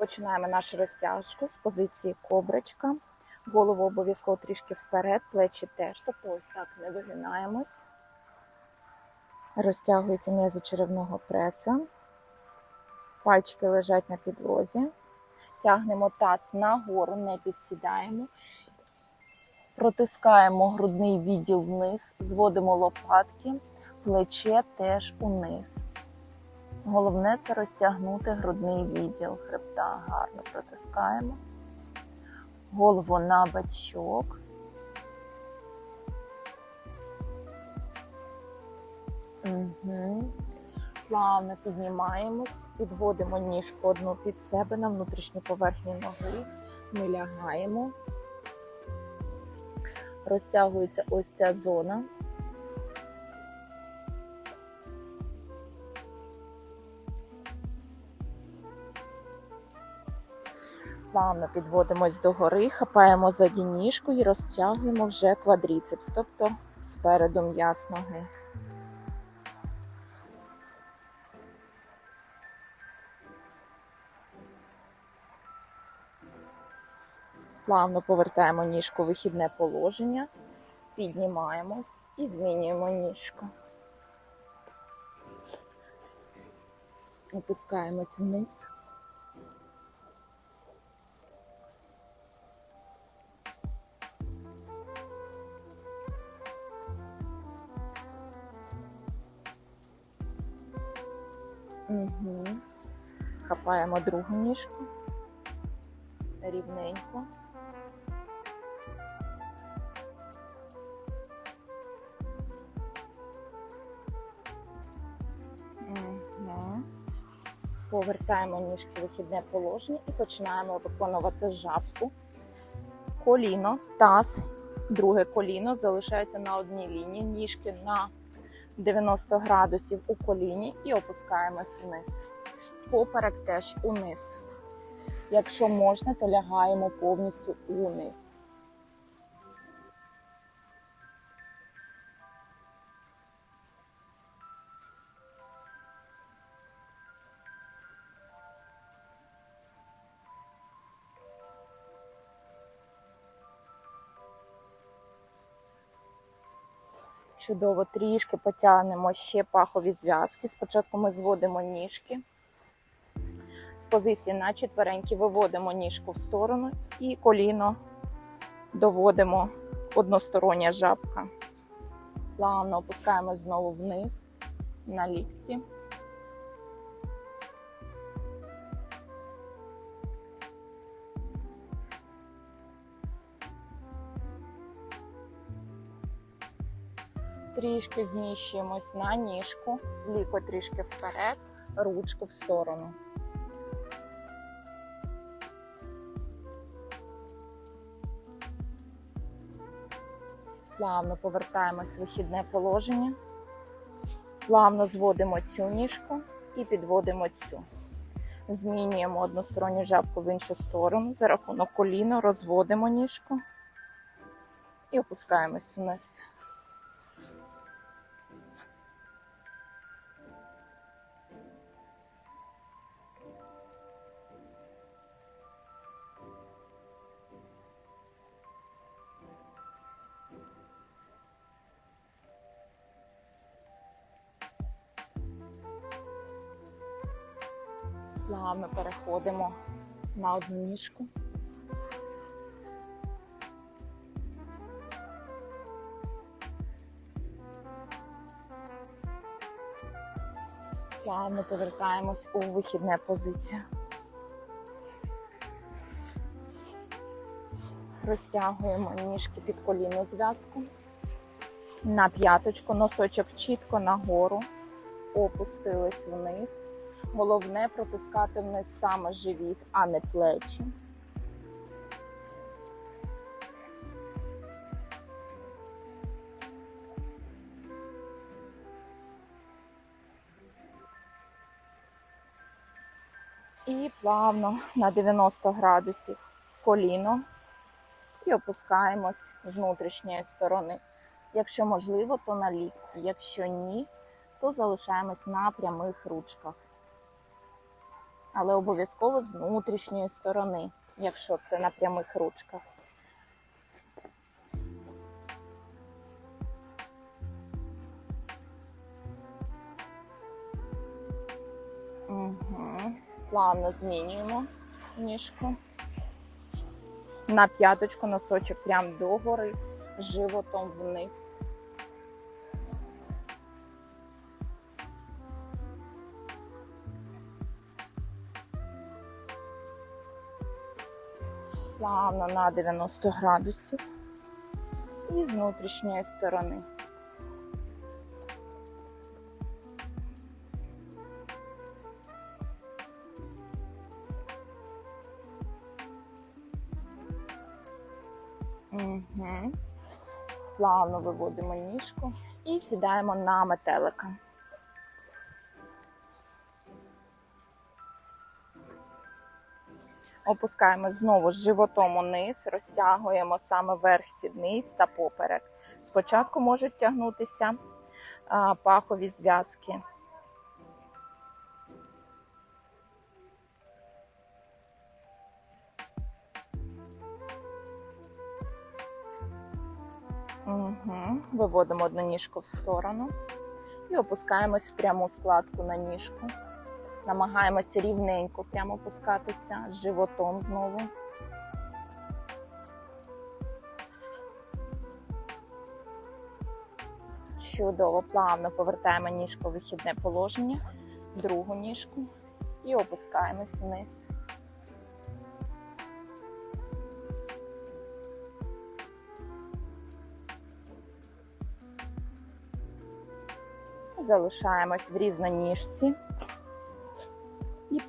Починаємо нашу розтяжку з позиції кобрачка. Голову обов'язково трішки вперед, плечі теж. Тобто ось так не вигинаємось. Розтягуються м'язи черевного преса. Пальчики лежать на підлозі. Тягнемо таз нагору, не підсідаємо. Протискаємо грудний відділ вниз, зводимо лопатки, плече теж униз. Головне це розтягнути грудний відділ хребта. Гарно протискаємо. Голову на бачок. Угу. Плавно піднімаємось, підводимо ніжку одну під себе на внутрішню поверхню ноги. Ми лягаємо. Розтягується ось ця зона. Плавно підводимось до гори, хапаємо заді ніжку і розтягуємо вже квадріцепс, тобто спереду м'яз ноги. Плавно повертаємо ніжку в вихідне положення, піднімаємось і змінюємо ніжку. Опускаємось вниз. Угу. Хапаємо другу ніжку. Рівненько. Угу. Повертаємо ніжки в вихідне положення і починаємо виконувати жабку. Коліно, таз, друге коліно залишається на одній лінії, ніжки на 90 градусів у коліні і опускаємось вниз. Поперек теж униз. Якщо можна, то лягаємо повністю униз. Чудово, трішки потягнемо ще пахові зв'язки. Спочатку ми зводимо ніжки. З позиції на четвереньки виводимо ніжку в сторону і коліно доводимо одностороння жабка. Плавно опускаємо знову вниз на лікті. Трішки зміщуємось на ніжку, ліко трішки вперед, ручку в сторону. Плавно повертаємось в вихідне положення. Плавно зводимо цю ніжку і підводимо цю. Змінюємо односторонню жабку в іншу сторону. За рахунок коліна розводимо ніжку і опускаємось вниз. Плавно переходимо на одну ніжку. Плавно повертаємось у вихідне позицію. Розтягуємо ніжки під коліну зв'язку. На п'яточку, носочок чітко нагору, опустились вниз. Головне протискати вниз саме живіт, а не плечі. І плавно на 90 градусів коліно і опускаємось з внутрішньої сторони. Якщо можливо, то на лікті. Якщо ні, то залишаємось на прямих ручках. Але обов'язково з внутрішньої сторони, якщо це на прямих ручках. Угу. Плавно змінюємо ніжку. На п'яточку носочок прям догори, животом вниз. Плавно на 90 градусів і з внутрішньої сторони. Угу. Плавно виводимо ніжку і сідаємо на метелика. Опускаємо знову животом униз, розтягуємо саме верх сідниць та поперек. Спочатку можуть тягнутися пахові зв'язки. Угу. Виводимо одну ніжку в сторону і опускаємось в пряму складку на ніжку. Намагаємося рівненько прямо опускатися з животом знову. Чудово, плавно повертаємо ніжку в вихідне положення, другу ніжку і опускаємось вниз. Залишаємось в різноніжці.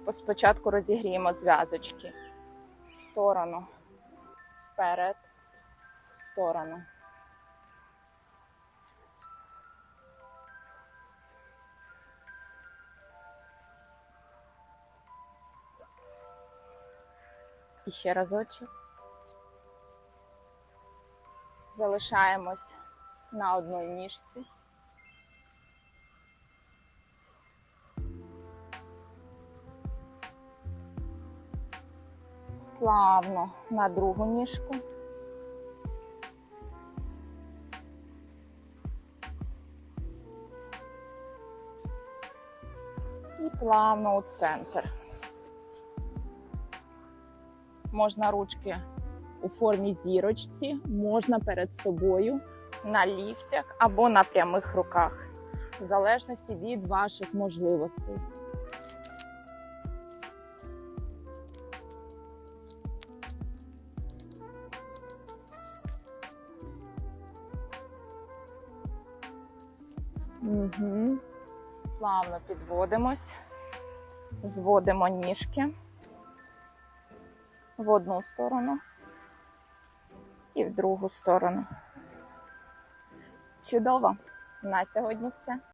І спочатку розігріємо зв'язочки в сторону, вперед, в сторону. І ще разочок. Залишаємось на одній ніжці. Плавно на другу ніжку. І плавно у центр. Можна ручки у формі зірочці, можна перед собою на ліктях або на прямих руках, в залежності від ваших можливостей. Угу. Плавно підводимось, зводимо ніжки в одну сторону і в другу сторону. Чудово! На сьогодні все.